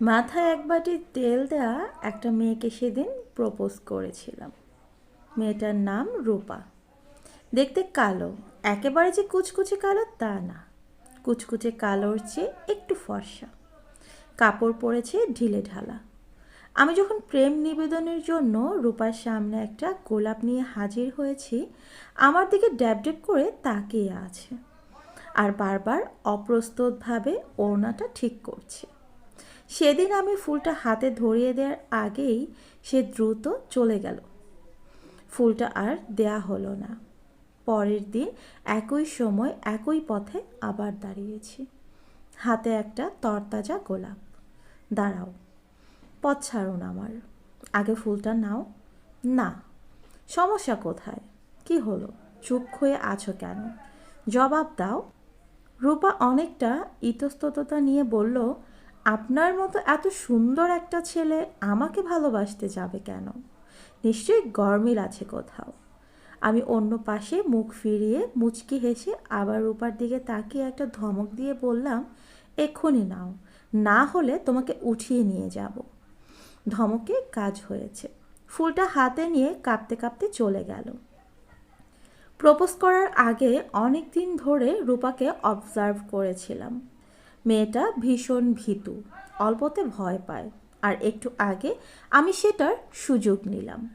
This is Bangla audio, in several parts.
মাথায় এক বাটি তেল দেওয়া একটা মেয়েকে সেদিন প্রপোজ করেছিলাম। মেয়েটার নাম রূপা। দেখতে কালো, একেবারে যে কুচকুচে কালো তা না। কুচকুচে কালোর চেয়ে একটু ফর্সা। কাপড় পরেছে ঢিলে ঢালা। আমি যখন প্রেম নিবেদনের জন্য রূপার সামনে একটা গোলাপ নিয়ে হাজির হয়েছি, আমার দিকে ড্যাব করে তাকিয়ে আছে। আর বারবার অপ্রস্তুতভাবে ওড়নাটা ঠিক করছে। সেদিন আমি ফুলটা হাতে ধরিয়ে দেওয়ার আগেই সে দ্রুত চলে গেল। ফুলটা আর দেয়া হলো না। পরের দিন একই সময় একই পথে আবার দাঁড়িয়েছি। হাতে একটা তরতাজা গোলাপ। দাঁড়াও, পথ ছাড়ুন আমার। আগে ফুলটা নাও। না, সমস্যা কোথায়? কি হলো? চুপ হয়ে আছো কেন? জবাব দাও। রূপা অনেকটা ইতস্তততা নিয়ে বলল আপনার মতো এত সুন্দর একটা ছেলে আমাকে ভালোবাসতে যাবে কেন? নিশ্চয়ই গরমিল আছে কোথাও। আমি অন্য পাশে মুখ ফিরিয়ে মুচকি হেসে আবার রূপার দিকে তাকিয়ে একটা ধমক দিয়ে বললাম, এক্ষুনি নাও, না হলে তোমাকে উঠিয়ে নিয়ে যাব। ধমকে কাজ হয়েছে। ফুলটা হাতে নিয়ে কাঁপতে কাঁপতে চলে গেল। প্রপোজ করার আগে অনেক দিন ধরে রূপাকে অবজার্ভ করেছিলাম। মেয়েটা ভীষণ ভীতু, অল্পতে ভয় পায়। আর একটু আগে আমি সেটার সুযোগ নিলাম।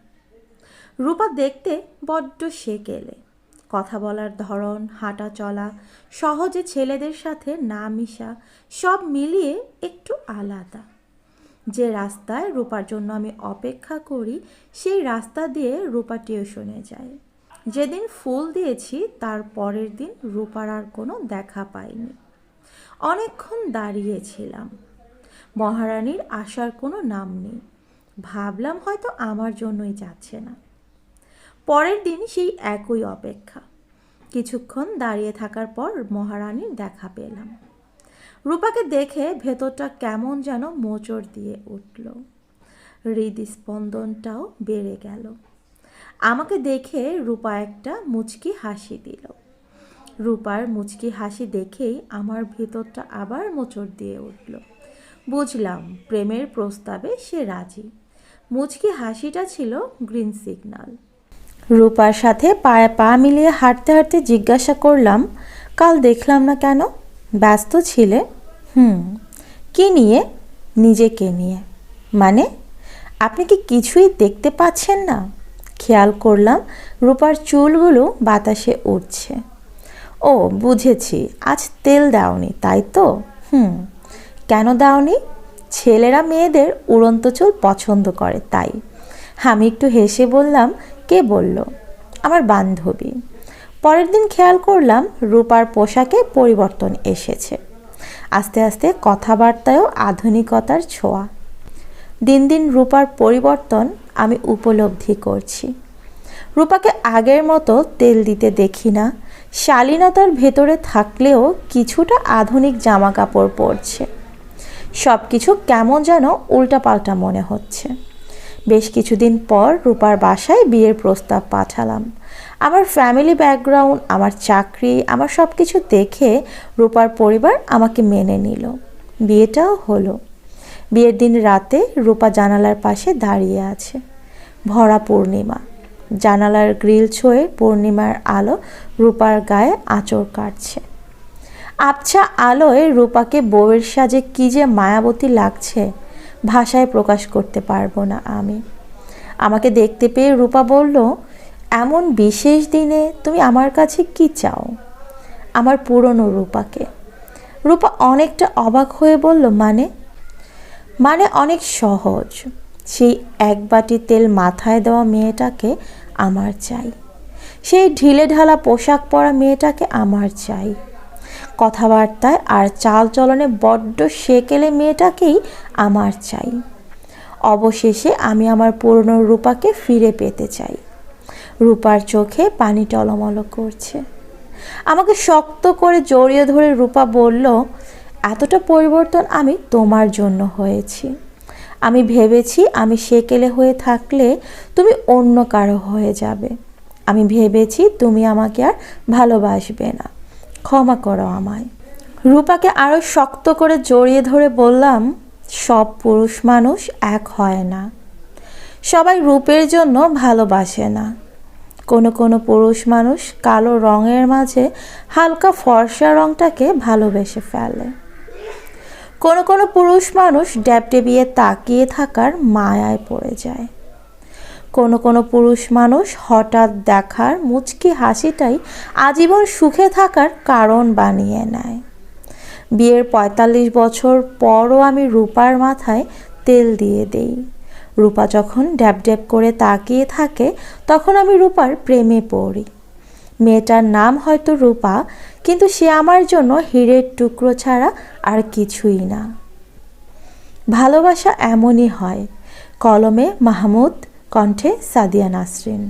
রূপা দেখতে বড্ড সে সেকেলে। কথা বলার ধরন, হাঁটা চলা, সহজে ছেলেদের সাথে না মিশা, সব মিলিয়ে একটু আলাদা। যে রাস্তায় রূপার জন্য আমি অপেক্ষা করি, সেই রাস্তা দিয়ে রূপা টিউশনে যায়। যেদিন ফুল দিয়েছি, তার পরের দিন রূপার আর কোনো দেখা পাইনি। অনেকক্ষণ দাঁড়িয়েছিলাম। মহারানীর আসার কোনো নাম নেই। ভাবলাম হয়তো আমার জন্যই যাচ্ছে না। পরের দিন সেই একই অপেক্ষা। কিছুক্ষণ দাঁড়িয়ে থাকার পর মহারানীর দেখা পেলাম। রূপাকে দেখে ভেতরটা কেমন যেন মোচড় দিয়ে উঠল। হৃদস্পন্দনটাও বেড়ে গেল। আমাকে দেখে রূপা একটা মুচকি হাসি দিল। রূপার মুচকি হাসি দেখেই আমার ভেতরটা আবার মোচড় দিয়ে উঠল। বুঝলাম, প্রেমের প্রস্তাবে সে রাজি। মুচকি হাসিটা ছিল গ্রিন সিগন্যাল রূপার সাথে পায়ে পা মিলিয়ে হাঁটতে হাঁটতে জিজ্ঞাসা করলাম, কাল দেখলাম না কেন? ব্যস্ত ছিলে? হুম, কি নিয়ে? নিজেকে নিয়ে। মানে? আপনি কি কিছুই দেখতে পাচ্ছেন না? খেয়াল করলাম, রূপার চুলগুলো বাতাসে উঠছে ও, বুঝেছি। আজ তেল দাওনি, তাই তো? হুম। কেন দাওনি? ছেলেরা মেয়েদের উড়ন্ত চুল পছন্দ করে, তাই। আমি একটু হেসে বললাম, কে বলল? আমার বান্ধবী। পরের দিন খেয়াল করলাম, রূপার পোশাকে পরিবর্তন এসেছে। আস্তে আস্তে কথাবার্তায়ও আধুনিকতার ছোঁয়া। দিন দিন রূপার পরিবর্তন আমি উপলব্ধি করছি। রূপাকে আগের মতো তেল দিতে দেখি না শালীনতার ভেতরে থাকলেও কিছুটা আধুনিক জামা কাপড় পরছে। সব কিছু কেমন যেন উল্টাপাল্টা মনে হচ্ছে। বেশ কিছুদিন পর রূপার বাসায় বিয়ের প্রস্তাব পাঠালাম। আমার ফ্যামিলি ব্যাকগ্রাউন্ড, আমার চাকরি, আমার সব কিছু দেখে রূপার পরিবার আমাকে মেনে নিল। বিয়েটাও হলো। বিয়ের দিন রাতে রূপা জানালার পাশে দাঁড়িয়ে আছে। ভরা পূর্ণিমা। জানালার গ্রিল ছুঁয়ে পূর্ণিমার আলো রূপার গায়ে আঁচড় কাটছে। আবছা আলোয় রূপাকে বউয়ের সাজে কী যে মায়াবতী লাগছে ভাষায় প্রকাশ করতে পারব না আমি। আমাকে দেখতে পেয়ে রূপা বলল, এমন বিশেষ দিনে তুমি আমার কাছে কি চাও? আমার পুরনো রূপাকে। রূপা অনেকটা অবাক হয়ে বলল মানে? মানে অনেক সহজ। সেই এক বাটি তেল মাথায় দেওয়া মেয়েটাকে আমার চাই। সেই ঢিলে ঢালা পোশাক পরা মেয়েটাকে আমার চাই। কথাবার্তায় আর চাল চলনে বড্ড সেকেলে মেয়েটাকেই আমার চাই। অবশেষে আমি আমার পুরনো রূপাকে ফিরে পেতে চাই। রূপার চোখে পানি টলমল করছে। আমাকে শক্ত করে জড়িয়ে ধরে রূপা বলল, এতটা পরিবর্তন আমি তোমার জন্য হয়েছি। আমি ভেবেছি আমি সেকেলে হয়ে থাকলে তুমি অন্য কারও হয়ে যাবে। আমি ভেবেছি তুমি আমাকে আর ভালোবাসবে না। ক্ষমা করো আমায়। রূপাকে আরও শক্ত করে জড়িয়ে ধরে বললাম, সব পুরুষ মানুষ এক হয় না। সবাই রূপের জন্য ভালোবাসে না। কোনো কোনো পুরুষ মানুষ কালো রঙের মাঝে হালকা ফর্সা রঙটাকে ভালোবেসে ফেলে। কোনো কোনো পুরুষ মানুষ ড্যাবডেবিয়ে তাকিয়ে থাকার মায়ায় পড়ে যায়। কোনো কোনো পুরুষ মানুষ হঠাৎ দেখার মুচকি হাসিটাই আজীবন সুখে থাকার কারণ বানিয়ে নেয়। বিয়ের পঁয়তাল্লিশ বছর পরও আমি রূপার মাথায় তেল দিয়ে দেই। রূপা যখন ড্যাব ড্যাব করে তাকিয়ে থাকে, তখন আমি রূপার প্রেমে পড়ি। মেয়েটার নাম হয়তো রূপা কিন্তু সে আমার জন্য হীরের টুকরো ছাড়া আর কিছুই না। ভালোবাসা এমনই হয়, কলমে মাহমুদ, কণ্ঠে সাদিয়া নাসরিন।